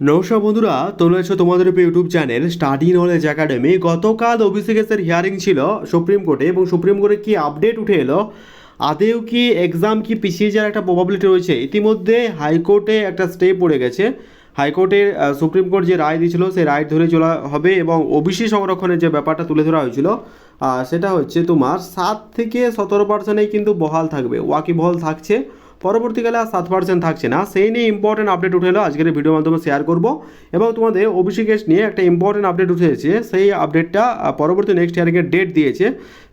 নমস্কার বন্ধুরা, তোমরা হচ্ছে তোমাদের YouTube channel study knowledge academy. গতকাল ওবিসি কেসের হিয়ারিং ছিল সুপ্রিম কোর্টে এবং সুপ্রিম কোর্টে কি আপডেট উঠে এলো? আদেও কি এক্সাম কি পিছিয়ে যাওয়ার একটা প্রবাবিলিটি রয়েছে? ইতিমধ্যে হাইকোর্টে একটা স্টে পড়ে গেছে। হাইকোর্টের সুপ্রিম কোর্ট যে রায় দিয়েছিল, সেই রায় ধরে চলা হবে এবং ওবিসি সংরক্ষণের যে ব্যাপারটা তুলে ধরা হয়েছিল সেটা হচ্ছে তোমার সাত থেকে সতেরো পার্সেন্টেই কিন্তু বহাল থাকবে। ওয়াকি বহাল থাকছে। পরবর্তীকালে আর সাত পার্সেন্ট থাকছে না। সেই নিয়ে ইম্পর্টেন্ট আপডেট উঠে এলো। আজকের এই ভিডিওর মাধ্যমে শেয়ার করব এবং তোমাদের ওবিসি কেস নিয়ে একটা ইম্পর্টেন্ট আপডেট উঠে এসেছে সেই আপডেটটা পরবর্তী নেক্সট হিয়ারিংয়ের ডেট দিয়েছে।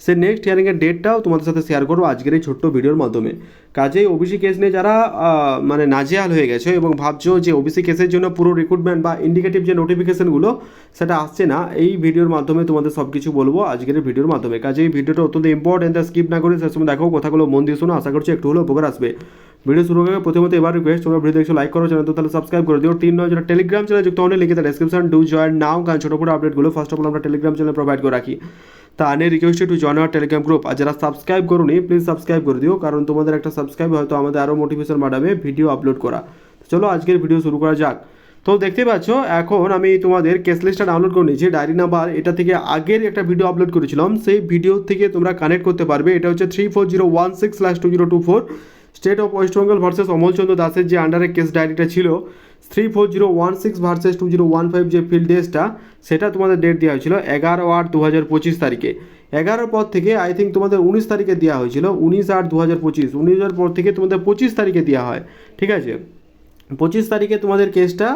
সেই নেক্সট হিয়ারিংয়ের ডেটটাও তোমাদের সাথে শেয়ার করব আজকের এই ছোট্ট ভিডিওর মাধ্যমে। কাজেই ওবিসি কেস নিয়ে যারা মানে নাজেহাল হয়ে গেছে এবং ভাবছ যে ওবিসি কেসের জন্য পুরো রিক্রুটমেন্ট বা ইন্ডিকেটিভ যে নোটিফিকেশনগুলো সেটা আসছে না, এই ভিডিওর মাধ্যমে তোমাদের সব কিছু বলব আজকের ভিডিওর মাধ্যমে। কাজে এই ভিডিওটা অত্যন্ত ইম্পর্টেন্ট স্কিপ না করে শেষ সময় দেখো কথাগুলো মন দিয়ে শোনো। আশা করছি একটু হলেও উপকার আসবে। ভিডিও শুরু করে প্রথমত এবার রিকোয়েস্ট তোমরা ভিডিও দেখছ লাইক করো চ্যানেল তো তাহলে সাবস্ক্রাইব করে দিও। তিন নয় যারা টেলিগ্রাম চ্যানেল যুক্ত হলে লিখে ডেসক্রিপশন ডু জয়েন নাও কারণ ছোটো বড়ো আপডেটগুলো ফার্স্ট অফ অল আমরা টেলিগ্রাম চ্যানেল প্রোভাইড করে রাখি। তা আনে request to join our telegram group আর যারা সাবস্ক্রাইব করুনি প্লিজ সাবস্ক্রাইব করে দিও, কারণ তোমাদের একটা সাবস্ক্রাইব হয়তো আমাদের আরও মোটিভেশন বাড়াবে ভিডিও আপলোড করা। চলো আজকের ভিডিও শুরু করা যাক। তো দেখতে পাচ্ছ, এখন আমি তোমাদের কেস লিস্টটা ডাউনলোড করে নিয়েছি। ডায়েরি নাম্বার এটা থেকে আগের একটা ভিডিও আপলোড করেছিলাম। সেই ভিডিও থেকে তোমরা কানেক্ট করতে পারবে। এটা হচ্ছে three four zero one six slash two zero two four state of West Bengal versus Amalchandra দাসের যে আন্ডারে কেস ডায়েরিটা ছিল three four zero one six versus two zero one five যে ফিল্ড ডেসটা সেটা তোমাদের ডেট দেওয়া হয়েছিল এগারো আট দু হাজার পঁচিশ তারিখে। এগারোর পর থেকে আই থিঙ্ক তোমাদের উনিশ তারিখে দেওয়া হয়েছিল, উনিশ আট দু হাজার পঁচিশ উনিশের পর থেকে তোমাদের পঁচিশ তারিখে দেওয়া হয়, ঠিক আছে? পঁচিশ তারিখে তোমাদের কেসটা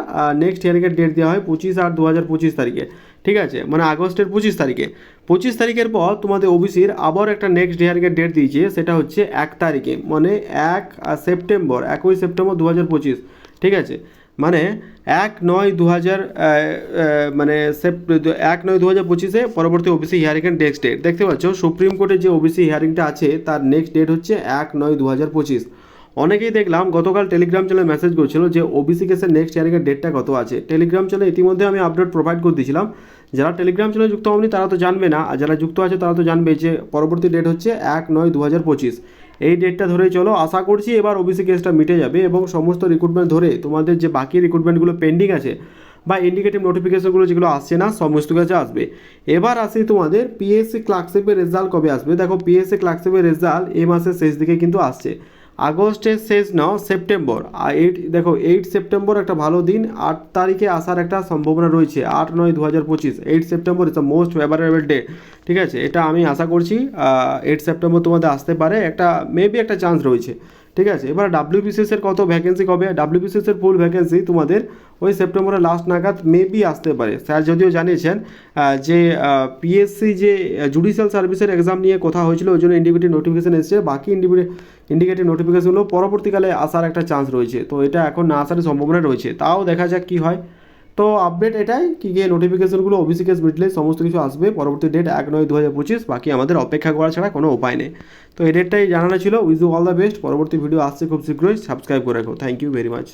নেক্সট হিয়ারিংয়ের ডেট দেওয়া হয় পঁচিশ আট দু হাজার পঁচিশ তারিখে, ঠিক আছে? মানে আগস্টের পঁচিশ তারিখে। পঁচিশ তারিখের পর তোমাদের ওবিসির আবার একটা নেক্সট হিয়ারিংয়ের ডেট দিয়েছে, সেটা হচ্ছে এক তারিখে মানে এক সেপ্টেম্বর, একই সেপ্টেম্বর দু হাজার পঁচিশ, ঠিক আছে? মানে এক নয় দু হাজার মানে এক নয় দু হাজার পঁচিশে পরবর্তী ওবিসি হিয়ারিংয়ের নেক্সট ডেট দেখতে পাচ্ছ, সুপ্রিম কোর্টের যে ওবিসি হিয়ারিংটা আছে, তার নেক্সট ডেট হচ্ছে এক নয় দু হাজার পঁচিশ। অনেকেই দেখলাম গতকাল টেলিগ্রাম চ্যানেলে মেসেজ করছিল যে ওবিসি কেসের নেক্সট হিয়ারিংয়ের ডেটটা কত আছে? টেলিগ্রাম চ্যানেলে ইতিমধ্যে আমি আপডেট প্রোভাইড করে দিয়েছিলাম। যারা টেলিগ্রাম চ্যানেলে যুক্ত হয়নি তারা তো জানবে না। আর যারা যুক্ত আছে, তারা তো জানবে যে, পরবর্তী ডেট হচ্ছে এক নয় দু হাজার পঁচিশ। এই ডেটটা ধরেই চলো। আশা করছি এবার ওবিসি কেসটা মিটে যাবে এবং সমস্ত রিক্রুটমেন্ট ধরে তোমাদের যে বাকি রিক্রুটমেন্টগুলো পেন্ডিং আছে বা ইন্ডিকেটিভ নোটিফিকেশনগুলো যেগুলো আসছে না, সমস্ত কাছে আসবে। এবার আসি তোমাদের পিএসসি ক্লার্কশিপের রেজাল্ট কবে আসবে? দেখো পিএসসি ক্লার্কশিপের রেজাল্ট এই মাসের শেষ দিকে কিন্তু আসছে। আগস্টের শেষ, নাও সেপ্টেম্বর। এইট দেখো, এইট সেপ্টেম্বর একটা ভালো দিন, আট তারিখে আসার একটা সম্ভাবনা রয়েছে, আট নয় দু হাজার পঁচিশ। Eight September is the most favourable day ঠিক আছে? এটা আমি আশা করছি এইট সেপ্টেম্বর তোমাদের আসতে পারে, একটা মেবি একটা চান্স রয়েছে। ঠিক আছে? এবার ডাব্লিউবিসিএসের কত ভ্যাকেন্সি কবে? ডাব্লিউবিসিএসের ফুল ভ্যাকেন্সি তোমাদের ওই সেপ্টেম্বরের লাস্ট নাগাদ মেবি আসতে পারে। স্যার যদিও জানিয়েছেন যে পিএসসি যে জুডিশিয়াল সার্ভিসের এক্সাম নিয়ে কথা হয়েছিল, ওই জন্য ইন্ডিকেটিভ নোটিফিকেশান এসেছে। বাকি ইন্ডিকেটিভ নোটিফিকেশানগুলো পরবর্তীকালে আসার একটা চান্স রয়েছে। তো এটা এখন না আসার সম্ভাবনা রয়েছে। তাও দেখা যাক কী হয়। তো আপডেট এটাই কি গিয়ে নোটিফিকেশনগুলো ওবিসি কেস মিটলে সমস্ত কিছু আসবে। পরবর্তী ডেট এক নয় দু হাজার পঁচিশ, বাকি আমাদের অপেক্ষা করা ছাড়া কোনো উপায় নেই। তো এই ডেটটাই জানানো ছিল। উইজ অল দ্য বেস্ট পরবর্তী ভিডিও আসছে খুব শীঘ্রই। সাবস্ক্রাইব করে রাখো। Thank you very much